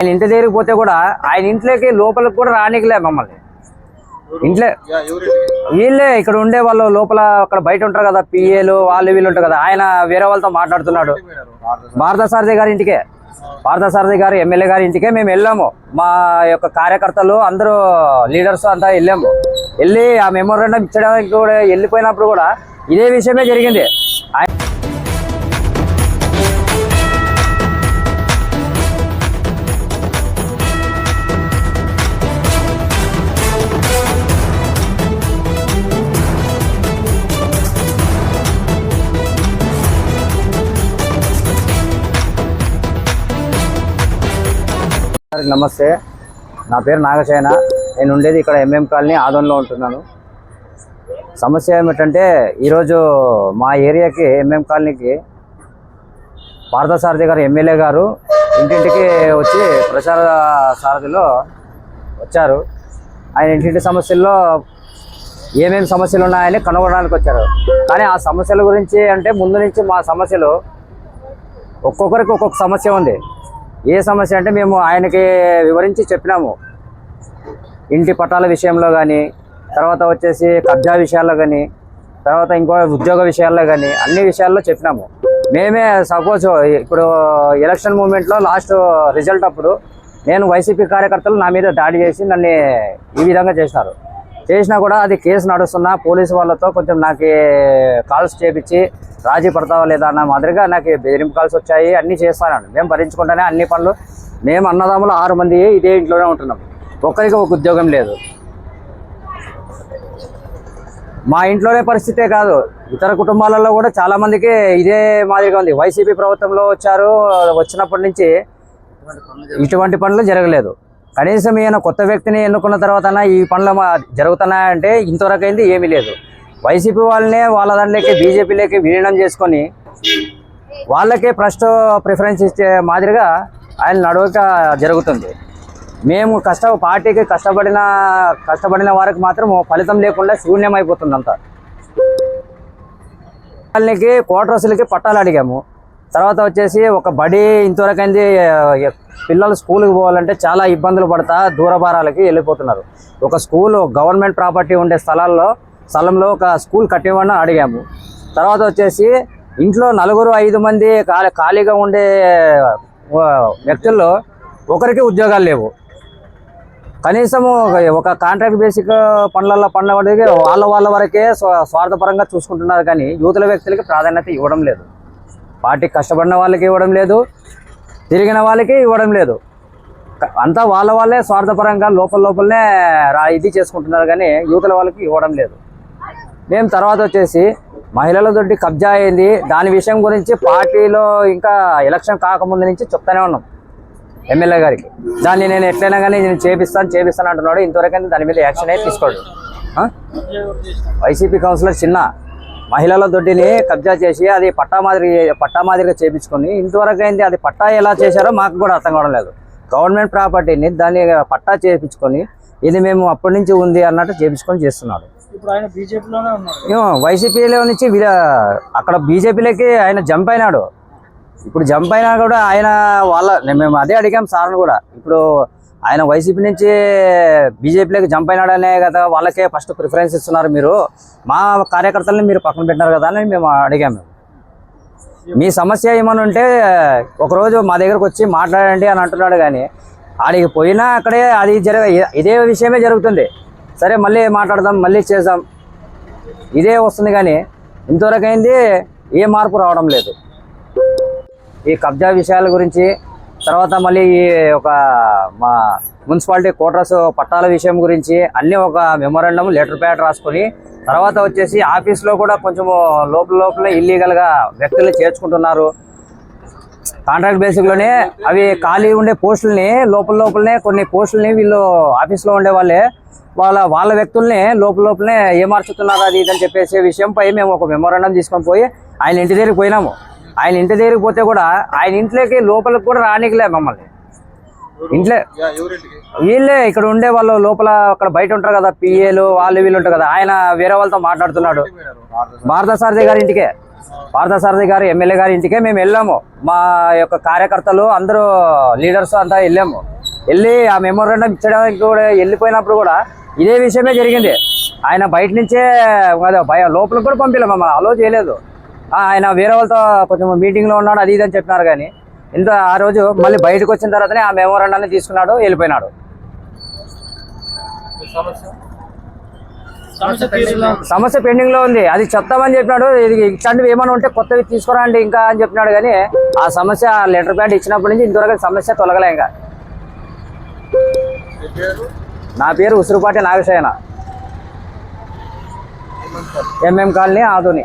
ఆయన ఇంటి దగ్గరికి పోతే కూడా ఆయన ఇంట్లోకి లోపలికి కూడా రానికలే మమ్మల్ని. ఇంట్లో వీళ్ళే ఇక్కడ ఉండే వాళ్ళు లోపల అక్కడ బయట ఉంటారు కదా పిఏలు వాళ్ళు వీళ్ళు ఉంటారు కదా ఆయన వేరే వాళ్ళతో మాట్లాడుతున్నాడు. భారత సారథి గారి ఇంటికే. భారత సారథి గారు ఎమ్మెల్యే గారి ఇంటికే మేము వెళ్ళాము. మా యొక్క కార్యకర్తలు అందరూ లీడర్స్ అంతా వెళ్ళాము. వెళ్ళి ఆ మెమోరాండం ఇచ్చడానికి కూడా వెళ్ళిపోయినప్పుడు కూడా ఇదే విషయమే జరిగింది. ఆయన సార్ నమస్తే. నా పేరు నాగశయన నేను ఉండేది ఇక్కడ ఎంఎం కాలనీ ఆదంలో ఉంటున్నాను. సమస్య ఏమిటంటే ఈరోజు మా ఏరియాకి ఎంఎం కాలనీకి పార్థసారథి గారు ఎమ్మెల్యే గారు ఇంటింటికి వచ్చి ప్రచార సారథిలో వచ్చారు. ఆయన ఇంటింటి సమస్యల్లో ఏమేమి సమస్యలు ఉన్నాయని కనుగొనడానికి వచ్చారు. కానీ ఆ సమస్యల గురించి అంటే ముందు నుంచి మా సమస్యలు ఒక్కొక్కరికి ఒక్కొక్క సమస్య ఉంది. ఏ సమస్య అంటే మేము ఆయనకి వివరించి చెప్పినాము. ఇంటి పట్టాల విషయంలో కానీ తర్వాత వచ్చేసి కబ్జా విషయాల్లో కానీ తర్వాత ఇంకో ఉద్యోగ విషయాల్లో కానీ అన్ని విషయాల్లో చెప్పినాము. మేమే సపోజ్ ఇప్పుడు ఎలక్షన్ మూమెంట్లో లాస్ట్ రిజల్ట్ అప్పుడు నేను వైసీపీ కార్యకర్తలు నా మీద దాడి చేసి నన్ను ఈ విధంగా చేసినారు. చేసినా కూడా అది కేసు నడుస్తున్నా పోలీసు వాళ్ళతో కొంచెం నాకు కాల్స్ చేపించి రాజీ పడతావా లేదా అన్న మాదిరిగా నాకు బెదిరింపు కాల్స్ వచ్చాయి అన్నీ చేస్తానండి. మేము భరించుకుంటానే అన్ని పనులు. మేము అన్నదమ్ములు ఆరు మంది ఇదే ఇంట్లోనే ఉంటున్నాం. ఒక్కరికి ఒక ఉద్యోగం లేదు. మా ఇంట్లోనే పరిస్థితే కాదు. ఇతర కుటుంబాలలో కూడా చాలామందికి ఇదే మాదిరిగా ఉంది. వైసీపీ ప్రభుత్వంలో వచ్చారు వచ్చినప్పటి నుంచి ఇటువంటి పనులు జరగలేదు. కనీసం ఈయన కొత్త వ్యక్తిని ఎన్నుకున్న తర్వాత ఈ పనులు మా- జరుగుతున్నాయంటే ఇంతవరకు అయింది ఏమీ లేదు. వైసీపీ వాళ్ళనే వాళ్ళ దాంట్లోకి బీజేపీలోకి విలీనం చేసుకొని వాళ్ళకే ఫస్ట్ ప్రిఫరెన్స్ ఇచ్చే మాదిరిగా ఆయన నడవక జరుగుతుంది. మేము కష్ట పార్టీకి కష్టపడిన కష్టపడిన వారికి మాత్రం ఫలితం లేకుండా శూన్యం అయిపోతుంది అంత వాళ్ళకి కోటరసులకి పట్టాలు అడిగాము. తర్వాత వచ్చేసి ఒక బడి ఇంతవరకైంది పిల్లలు స్కూల్కి పోవాలంటే చాలా ఇబ్బందులు పడతా దూరభారాలకి వెళ్ళిపోతున్నారు. ఒక స్కూల్ గవర్నమెంట్ ప్రాపర్టీ ఉండే స్థలాల్లో స్థలంలో ఒక స్కూల్ కట్టేవాడిని అడిగాము. తర్వాత వచ్చేసి ఇంట్లో నలుగురు ఐదు మంది ఖాళీ ఖాళీగా ఉండే వ్యక్తుల్లో ఒకరికి ఉద్యోగాలు లేవు. కనీసం ఒక కాంట్రాక్ట్ బేసిక్ పనులలో పనుల వాళ్ళ వాళ్ళ వరకే స్వ- స్వార్థపరంగా చూసుకుంటున్నారు కానీ యూతుల వ్యక్తులకి ప్రాధాన్యత ఇవ్వడం లేదు. పార్టీ కష్టపడిన వాళ్ళకి ఇవ్వడం లేదు. తిరిగిన వాళ్ళకి ఇవ్వడం లేదు. అంతా వాళ్ళ వాళ్ళే స్వార్థపరంగా లోపల లోపలనే రా ఇది చేసుకుంటున్నారు కానీ యూతుల వాళ్ళకి ఇవ్వడం లేదు. మేము తర్వాత వచ్చేసి మహిళల దొడ్డి కబ్జా అయింది. దాని విషయం గురించి పార్టీలో ఇంకా ఎలక్షన్ కాకముందు నుంచి చెప్తానే ఉన్నాం ఎమ్మెల్యే గారికి. దాన్ని నేను ఎట్లయినా కానీ నేను చేపిస్తాను చేపిస్తాను అంటున్నాడు. ఇంతవరకు దాని మీద యాక్షన్ అయితే తీసుకోడు. వైసీపీ కౌన్సిలర్ చిన్న మహిళల దొడ్డిని కబ్జా చేసి అది పట్టా మాదిరి పట్టా మాదిరిగా చేపించుకొని ఇంతవరకు అయింది అది పట్టా ఎలా చేశారో మాకు కూడా అర్థం కావడం లేదు. గవర్నమెంట్ ప్రాపర్టీని దాన్ని పట్టా చేపించుకొని ఇది మేము అప్పటి నుంచి ఉంది అన్నట్టు చేపించుకొని చేస్తున్నాడు. ఇప్పుడు ఆయన బీజేపీలోనే వైసీపీలో నుంచి అక్కడ బీజేపీలోకి ఆయన జంప్ అయినాడు. ఇప్పుడు జంప్ అయినా కూడా ఆయన వాళ్ళ మేము అదే అడిగాం సార్ని కూడా. ఇప్పుడు ఆయన వైసీపీ నుంచి బీజేపీలోకి జంప్ అయినాడనే కదా వాళ్ళకే ఫస్ట్ ప్రిఫరెన్స్ ఇస్తున్నారు మీరు. మా కార్యకర్తల్ని మీరు పక్కన పెట్టినారు కదా అని మేము అడిగాము మీ సమస్య ఏమని ఉంటే ఒకరోజు మా దగ్గరకు వచ్చి మాట్లాడండి అని అంటున్నాడు కానీ ఆడికి పోయినా అక్కడే అది జరగ ఇదే విషయమే జరుగుతుంది. సరే మళ్ళీ మాట్లాడదాం మళ్ళీ చేద్దాం. ఇదే వస్తుంది కానీ ఇంతవరకు అయింది ఏ మార్పు రావడం లేదు. ఈ కబ్జా విషయాల గురించి తర్వాత మళ్ళీ ఈ ఒక మా మున్సిపాలిటీ కోటర్స్ పట్టాల విషయం గురించి అన్నీ ఒక మెమోరాండం లెటర్ ప్యాడ్ రాసుకొని తర్వాత వచ్చేసి ఆఫీస్లో కూడా కొంచెం లోపల లోపల ఇల్లీగల్గా వ్యక్తులు చేర్చుకుంటున్నారు. కాంట్రాక్ట్ బేసిక్లోనే అవి ఖాళీ ఉండే పోస్టులని లోపల లోపలనే కొన్ని పోస్టులని వీళ్ళు ఆఫీస్లో ఉండే వాళ్ళే వాళ్ళ వాళ్ళ వ్యక్తుల్ని లోపల లోపలనే ఏమార్చుతున్నారు అది ఇది అని చెప్పేసి విషయంపై మేము ఒక మెమోరాండం తీసుకొని పోయి ఆయన ఇంటి దగ్గరికి పోయినాము. ఆయన ఇంటి దగ్గరికి పోతే కూడా ఆయన ఇంట్లోకి లోపలికి కూడా రానికలే మమ్మల్ని. ఇంట్లో వీళ్ళే ఇక్కడ ఉండే వాళ్ళు లోపల అక్కడ బయట ఉంటారు కదా పిఏలు వాళ్ళు వీళ్ళు ఉంటారు కదా ఆయన వేరే వాళ్ళతో మాట్లాడుతున్నాడు. భారత సారథి గారి ఇంటికే. పార్థసారథి గారు ఎమ్మెల్యే గారి ఇంటికే మేము వెళ్ళాము. మా యొక్క కార్యకర్తలు అందరూ లీడర్స్ అంతా వెళ్ళాము. వెళ్ళి ఆ మెమోరాండం ఇచ్చడానికి కూడా వెళ్ళిపోయినప్పుడు కూడా ఇదే విషయమే జరిగింది. ఆయన బయట నుంచే అదే భయ లోపలికి కూడా పంపించలేము మమ్మల్ని అలో చేయలేదు. ఆయన వేరే వాళ్ళతో కొంచెం మీటింగ్లో ఉన్నాడు అది ఇది అని చెప్పినారు కానీ ఇంత ఆ రోజు మళ్ళీ బయటకు వచ్చిన తర్వాతనే ఆ మెమోరాండాన్ని తీసుకున్నాడు వెళ్ళిపోయినాడు. సమస్య పెండింగ్లో ఉంది. అది చెప్తామని చెప్పినాడు. ఇది ఇట్లాంటివి ఏమైనా ఉంటే కొత్తవి తీసుకురండి ఇంకా అని చెప్పినాడు కానీ ఆ సమస్య లెటర్ ప్యాడ్ ఇచ్చినప్పటి నుంచి ఇంతవరకు సమస్య తొలగలే ఇంకా. నా పేరు Usurupati Nagasayana. M M colony Adoni